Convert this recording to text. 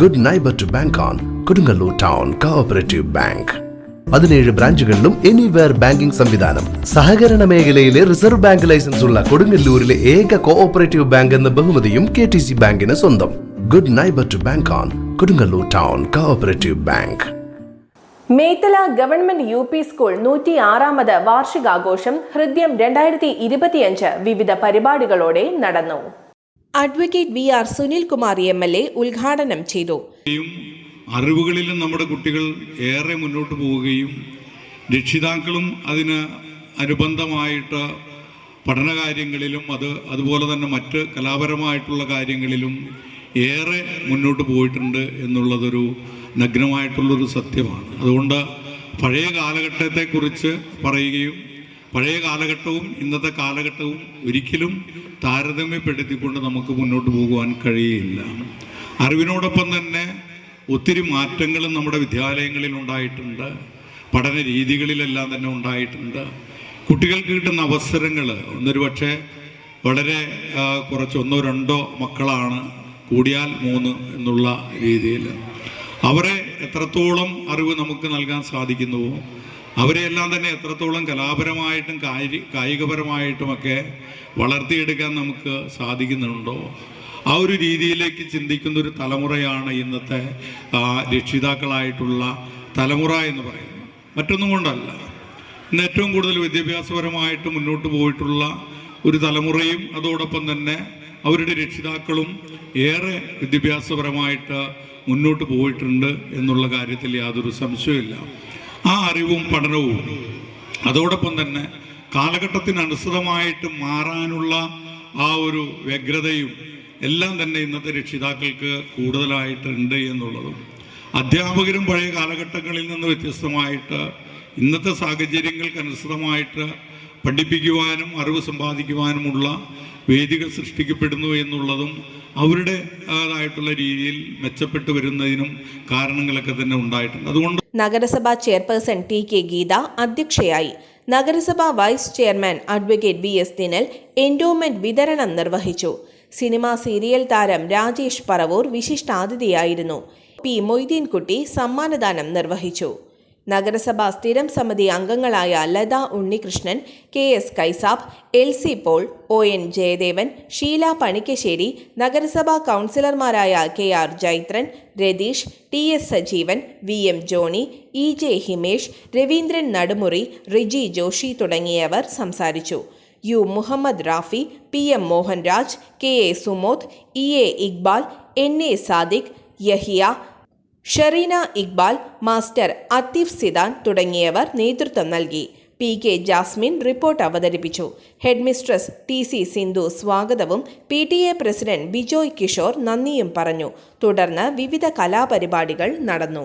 Good neighbour to bank on Kodungallur town cooperative bank പതിനേഴ് ബ്രാഞ്ചുകളിലും anywhere banking സംവിധാനം. സഹകരണ മേഖലയിലെ റിസർവ് ബാങ്ക് ലൈസൻസ് ഉള്ള കൊടുങ്ങല്ലൂരിലെ ഏക കോഓപ്പറേറ്റീവ് ബാങ്ക് എന്ന ബഹുമതിയും കെ ടി സി ബാങ്കിന് സ്വന്തം. Good neighbour to bank on Kodungallur town cooperative bank Methala government U P school നൂറ്റി ആറാമത് വാർഷികാഘോഷം ഹൃദ്യം രണ്ടായിരത്തി ഇരുപത്തിയഞ്ച് വിവിധ പരിപാടികളോടെ നടന്നു. Advocate V R Sunilkumar M L A ഉദ്ഘാടനം ചെയ്തു. അറിവുകളിലും നമ്മുടെ കുട്ടികൾ ഏറെ മുന്നോട്ട് പോവുകയും രക്ഷിതാക്കളും അതിന് അനുബന്ധമായിട്ട് പഠനകാര്യങ്ങളിലും അത് അതുപോലെ തന്നെ മറ്റ് കലാപരമായിട്ടുള്ള കാര്യങ്ങളിലും ഏറെ മുന്നോട്ട് പോയിട്ടുണ്ട് എന്നുള്ളതൊരു നഗ്നമായിട്ടുള്ളൊരു സത്യമാണ്. അതുകൊണ്ട് പഴയ കാലഘട്ടത്തെക്കുറിച്ച് പറയുകയും പഴയ കാലഘട്ടവും ഇന്നത്തെ കാലഘട്ടവും ഒരിക്കലും താരതമ്യപ്പെടുത്തിക്കൊണ്ട് നമുക്ക് മുന്നോട്ട് പോകുവാൻ കഴിയില്ല. അറിവിനോടൊപ്പം തന്നെ ഒത്തിരി മാറ്റങ്ങളും നമ്മുടെ വിദ്യാലയങ്ങളിൽ ഉണ്ടായിട്ടുണ്ട്. പഠന രീതികളിലെല്ലാം തന്നെ ഉണ്ടായിട്ടുണ്ട്. കുട്ടികൾക്ക് കിട്ടുന്ന അവസരങ്ങൾ ഒന്നൊരു പക്ഷേ വളരെ കുറച്ച് ഒന്നോ രണ്ടോ മക്കളാണ് കൂടിയാൽ മൂന്ന് എന്നുള്ള രീതിയിൽ. അവരെ എത്രത്തോളം അറിവ് നമുക്ക് നൽകാൻ സാധിക്കുന്നുവോ അവരെയെല്ലാം തന്നെ എത്രത്തോളം കലാപരമായിട്ടും കായി കായികപരമായിട്ടുമൊക്കെ വളർത്തിയെടുക്കാൻ നമുക്ക് സാധിക്കുന്നുണ്ടോ? ആ ഒരു രീതിയിലേക്ക് ചിന്തിക്കുന്ന ഒരു തലമുറയാണ് ഇന്നത്തെ രക്ഷിതാക്കളായിട്ടുള്ള തലമുറ എന്ന് പറയുന്നത്. മറ്റൊന്നും കൊണ്ടല്ല. ഇന്ന് ഏറ്റവും കൂടുതൽ വിദ്യാഭ്യാസപരമായിട്ട് മുന്നോട്ട് പോയിട്ടുള്ള ഒരു തലമുറയും അതോടൊപ്പം തന്നെ അവരുടെ രക്ഷിതാക്കളും ഏറെ വിദ്യാഭ്യാസപരമായിട്ട് മുന്നോട്ട് പോയിട്ടുണ്ട് എന്നുള്ള കാര്യത്തിൽ യാതൊരു സംശയമില്ല ആ അറിവും പഠനവും. അതോടൊപ്പം തന്നെ കാലഘട്ടത്തിനനുസൃതമായിട്ട് മാറാനുള്ള ആ ഒരു വ്യഗ്രതയും എല്ലാം തന്നെ ഇന്നത്തെ രക്ഷിതാക്കൾക്ക് കൂടുതലായിട്ടുണ്ട് എന്നുള്ളതും. അധ്യാപകരും പഴയ കാലഘട്ടങ്ങളിൽ നിന്ന് വ്യത്യസ്തമായിട്ട് ഇന്നത്തെ സാഹചര്യങ്ങൾക്ക് അനുസൃതമായിട്ട് പഠിപ്പിക്കുവാനും അറിവ് സമ്പാദിക്കുവാനുമുള്ള വേദികൾ സൃഷ്ടിക്കപ്പെടുന്നു എന്നുള്ളതും അവരുടെ ആയിട്ടുള്ള രീതിയിൽ മെച്ചപ്പെട്ടു വരുന്നതിനും കാരണങ്ങളൊക്കെ തന്നെ ഉണ്ടായിട്ടുണ്ട്. അതുകൊണ്ട് നഗരസഭാ ചെയർപേഴ്സൺ ടി കെ ഗീത അധ്യക്ഷയായി. നഗരസഭാ vice chairman advocate V S Dinal endowment വിതരണം നിർവഹിച്ചു. സിനിമാ സീരിയൽ താരം രാജേഷ് പറവൂർ വിശിഷ്ടാതിഥിയായിരുന്നു. പി മൊയ്തീൻകുട്ടി സമ്മാനദാനം നിർവഹിച്ചു. നഗരസഭാ സ്ഥിരം സമിതി അംഗങ്ങളായ Latha Unnikrishnan K S Kaisab L C Paul O N Jayadevan Sheela Panikkassery നഗരസഭാ കൗൺസിലർമാരായ K R Jaithran Ratheesh T S Sajeevan V M Johny E J Himesh Raveendran Nadumuri Riji Joshi തുടങ്ങിയവർ സംസാരിച്ചു. U Muhammad Rafi P M Mohanraj K A Sumod E A Iqbal N A Sadiq Yahiya Shereena Iqbal master Atheef Zidane തുടങ്ങിയവർ നേതൃത്വം നൽകി. P K Jasmine report അവതരിപ്പിച്ചു. Headmistress T C Sindhu സ്വാഗതവും P T A president Bijoy Kishore നന്ദിയും പറഞ്ഞു. തുടർന്ന് വിവിധ കലാപരിപാടികൾ നടന്നു.